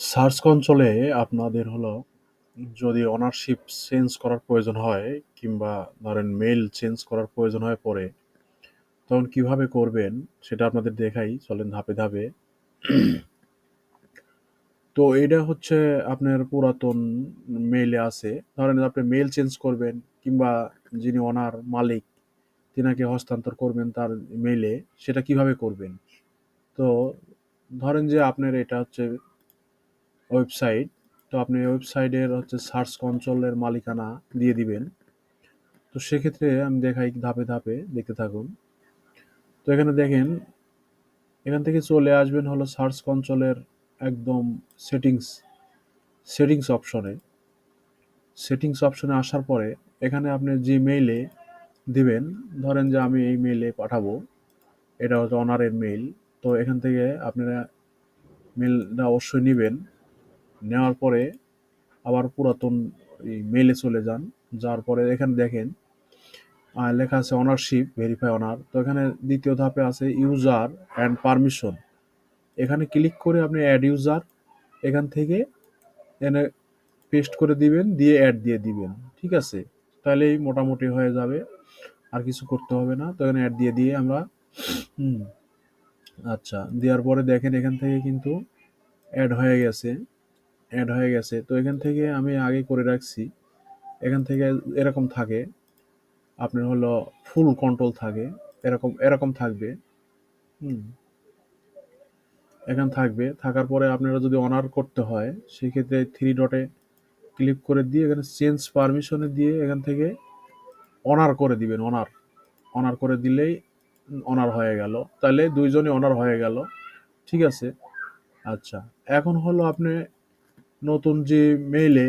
Search কনসোলে আপনাদের হলো যদি ওনারশিপ চেঞ্জ করার প্রয়োজন হয় কিংবা ধরেন মেইল চেঞ্জ করার প্রয়োজন হয় পরে তখন কীভাবে করবেন সেটা আপনাদের দেখাই, চলেন ধাপে ধাপে। তো এটা হচ্ছে আপনার পুরাতন মেইলে আছে। ধরেন আপনি মেইল চেঞ্জ করবেন কিংবা যিনি ওনার মালিক, তিনাকে হস্তান্তর করবেন তার মেইলে সেটা কীভাবে করবেন? তো ধরেন যে আপনার এটা হচ্ছে ওয়েবসাইট, তো আপনি ওয়েবসাইটের হচ্ছে সার্চ কনসোলের মালিকানা দিয়ে দিবেন। তো সেক্ষেত্রে আমি দেখাই ধাপে ধাপে, দেখতে থাকুন। তো এখানে দেখেন, এখান থেকে চলে আসবেন হলো সার্চ কনসোলের একদম সেটিংস সেটিংস অপশনে। সেটিংস অপশনে আসার পরে এখানে আপনি যে মেইলে দিবেন। ধরেন যে আমি এই মেইলে পাঠাবো, এটা হচ্ছে অনারের মেইল তো এখান থেকে আপনারা মেলটা অবশ্যই নেবেন। নেওয়ার পরে আবার পুরাতন মেইলে চলে যান। যাওয়ার পরে এখানে দেখেন লেখা আছে অনারশিপ ভেরিফাই অনার তো এখানে দ্বিতীয় ধাপে আছে ইউজার অ্যান্ড পারমিশন এখানে ক্লিক করে আপনি অ্যাড ইউজার এখান থেকে এনে পেস্ট করে দিবেন, দিয়ে অ্যাড দিয়ে দিবেন। ঠিক আছে? তাহলেই মোটামুটি হয়ে যাবে, আর কিছু করতে হবে না। তো এখানে অ্যাড দিয়ে দিয়ে আমরা আচ্ছা দেওয়ার পরে দেখেন এখান থেকে কিন্তু অ্যাড হয়ে গেছে। অ্যাড হয়ে গেছে। তো এখান থেকে আমি আগে করে রাখছি। এখান থেকে এরকম থাকে। আপনার হলো ফুল কন্ট্রোল থাকে। এরকম এরকম থাকবে। হুম। এখান থাকবে। থাকার পরে আপনারা যদি অনার করতে হয়, সেক্ষেত্রে থ্রি ডটে ক্লিক করে দিয়ে এখানে চেঞ্জ পারমিশনে দিয়ে এখান থেকে অনার করে দিবেন অনার অনার করে দিলেই অনার হয়ে গেল। তাহলে দুইজনই অনার হয়ে গেল। ঠিক আছে? আচ্ছা। এখন হলো আপনি নতুন যে মেইলে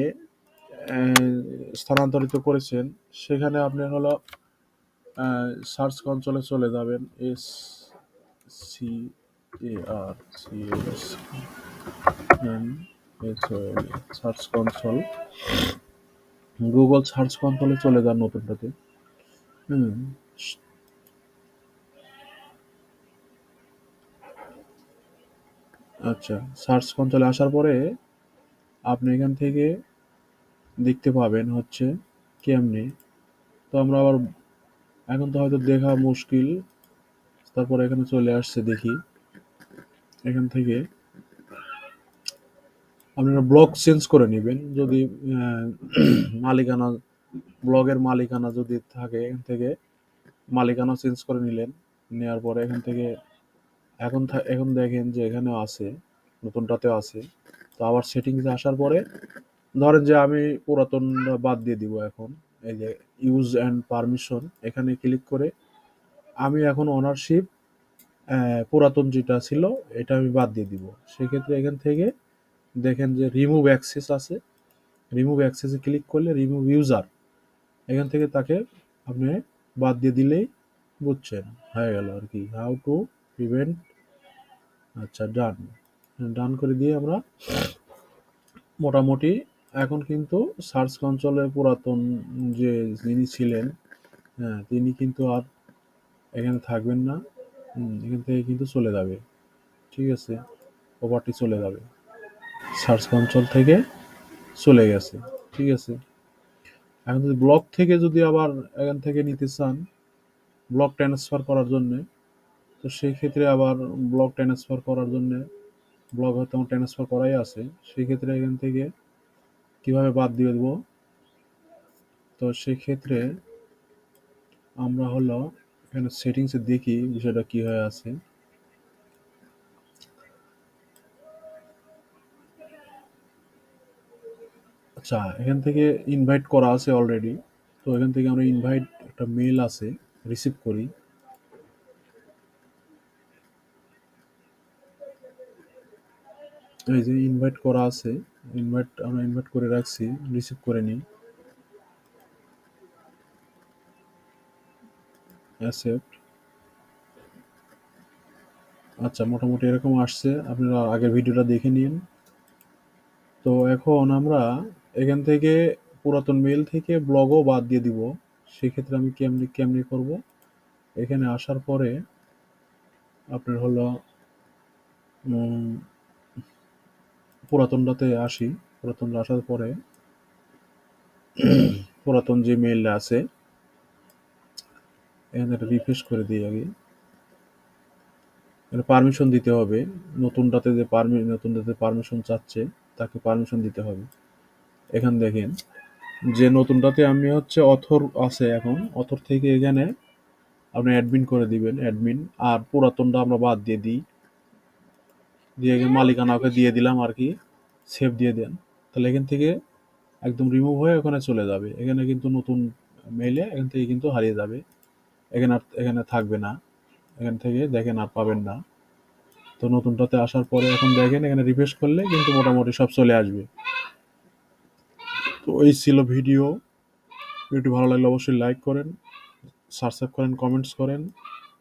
স্থানান্তরিত করেছেন, সেখানে আপনি হলো সার্চ কনসোলে চলে যাবেন S C A R C S search console Google search কনসোলে চলে যান নতুনটাতে। আচ্ছা সার্চ কনসোলে আসার পরে আপনি এখান থেকে দেখতে পাবেন হচ্ছে কেমনে। তো আমরা আবার এখন তো হয়তো দেখা মুশকিল, তারপরে এখানে চলে আসছে দেখি। এখান থেকে আপনারা ব্লগ চেঞ্জ করে নেবেন, যদি মালিকানা, ব্লগের মালিকানা যদি থাকে এখান থেকে, মালিকানা চেঞ্জ করে নিলেন নেওয়ার পরে এখান থেকে এখন এখন দেখেন যে এখানে আছে, নতুনটাতেও আছে। তো আবার সেটিংসে আসার পরে, ধরেন যে আমি পুরাতন বাদ দিয়ে দিব এখন, এই যে ইউজ অ্যান্ড পারমিশন এখানে ক্লিক করে আমি এখন ওনারশিপ পুরাতন যেটা ছিল, এটা আমি বাদ দিয়ে দিব। সেক্ষেত্রে এখান থেকে দেখেন যে রিমুভ অ্যাক্সেস আছে। রিমুভ অ্যাক্সেসে ক্লিক করলে রিমুভ ইউজার এখান থেকে তাকে আপনি বাদ দিয়ে দিলেই বুঝছেন, হয়ে গেল আর কি। হাউ টু প্রিভেন্ট আচ্ছা ডান ডান করে দিয়ে আমরা মোটামুটি এখন কিন্তু সার্চ কনসোলে পুরাতন যে যিনি ছিলেন হ্যাঁ তিনি কিন্তু আর এখানে থাকবেন না। এখান থেকে কিন্তু চলে যাবে। ঠিক আছে? প্রপার্টি চলে যাবে। সার্চ কনসোল থেকে চলে গেছে। ঠিক আছে? এখন যদি ব্লক থেকে যদি আবার এখান থেকে নিতে চান ব্লক ট্রান্সফার করার জন্যে, তো সেই ক্ষেত্রে আবার ব্লক ট্রান্সফার করার জন্যে ব্লক হয়তো আমার ট্রান্সফার করাই আছে সেই ক্ষেত্রে এখান থেকে কীভাবে বাদ দিয়ে দেবো? তো সেক্ষেত্রে আমরা হলো এখানে সেটিংসে দেখি বিষয়টা কি হয়ে আছে। আচ্ছা এখান থেকে ইনভাইট করা আছে অলরেডি তো এখান থেকে আমরা ইনভাইট একটা মেল আছে রিসিভ করি। এই যে ইনভাইট করা আছে ইনভাইট আমরা ইনভাইট করে রাখছি রিসিভ করে নিই। অ্যাকসেপ্ট আচ্ছা মোটামুটি এরকম আসছে, আপনারা আগের ভিডিওটা দেখে নিন। তো এখন আমরা এখান থেকে পুরাতন মেল থেকে ব্লগও বাদ দিয়ে দিব। সেক্ষেত্রে আমি কেমনি কেমনি করব? এখানে আসার পরে আপনার হলো পুরাতনটাতে আসি। পুরাতনটা আসার পরে পুরাতন যে মেইলটা আছে এখানে রিফ্রেশ করে দিই আগে। এটা পারমিশন দিতে হবে। নতুনটাতে যে পারমি নতুনটাতে পারমিশন চাচ্ছে, তাকে পারমিশন দিতে হবে। এখান দেখেন, যে নতুনটাতে আমি হচ্ছে অথর আছে এখন অথর থেকে এখানে আপনি অ্যাডমিন করে দিবেন অ্যাডমিন আর পুরাতনটা আমরা বাদ দিয়ে দিই। দিয়ে মালিকানা ওকে দিয়ে দিলাম আর কি সেভ দিয়ে দেন। তাহলে এখান থেকে একদম রিমুভ হয়ে ওখানে চলে যাবে। এখানে কিন্তু নতুন মেইলে এখান থেকে কিন্তু হারিয়ে যাবে। এখানে আর, এখানে থাকবে না। এখান থেকে দেখেন আর পাবেন না। তো নতুনটাতে আসার পরে এখন দেখেন এখানে রিফ্রেশ করলে কিন্তু মোটামুটি সব চলে আসবে। তো এই ছিল ভিডিও ভিডিওটি ভালো লাগলে অবশ্যই লাইক করেন সাবস্ক্রাইব করেন কমেন্টস করেন।